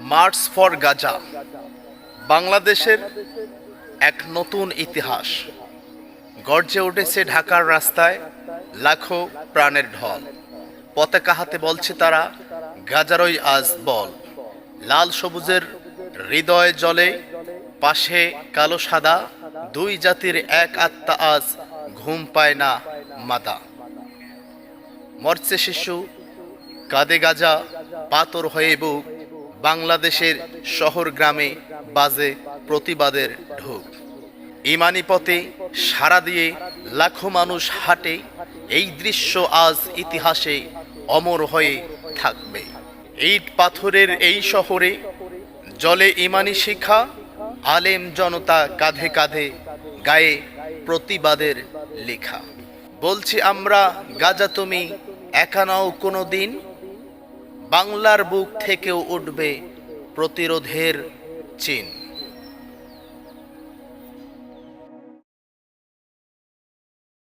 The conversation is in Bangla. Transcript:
মার্চ ফর গাজা বাংলাদেশের এক নতুন ইতিহাস। গর্জে উঠেছে ঢাকার রাস্তায় লাখো প্রাণের ঢল। পতাকা হাতে বলছে তারা, গাজারই আজ বল। লাল সবুজের হৃদয় জলে, পাশে কালো সাদা, দুই জাতির এক আত্মা আজ ঘুম পায় না মাদা। মরছে শিশু, কাঁদে গাজা পাতর হয়ে বুক বাংলাদেশের শহর গ্রামে বাজে প্রতিবাদের ঢোক। ইমানি পথে সারা দিয়ে লাখো মানুষ হাঁটে, এই দৃশ্য আজ ইতিহাসে অমর হয়ে থাকবে। ইট পাথরের এই শহরে জলে ইমানি শিখা, আলেম জনতা কাঁধে কাঁধে গায়ে প্রতিবাদের লেখা। বলছি আমরা, গাজা তুমি একা নাও কোনো দিন বাংলার বুক থেকেও উঠবে প্রতিরোধের চিন।